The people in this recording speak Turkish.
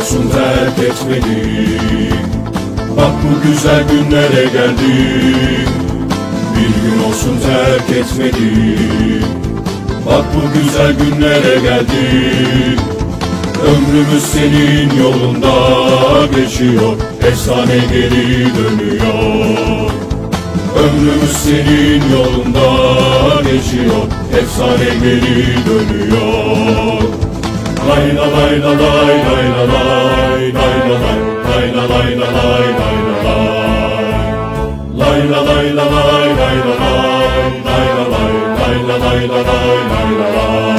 olsun terk etmedim Bak bu güzel günlere geldim Bir gün olsun terk etmedim Bak bu güzel günlere geldim Ömrümüz senin yolunda geçiyor Efsane geri dönüyor Ömrümüz senin yolunda geçiyor Efsane geri dönüyor Lay la lay la lay lay la lay lay la lay lay la lay la lay lay la lay Lay la lay la lay la lay lay la lay lay la lay la lay lay la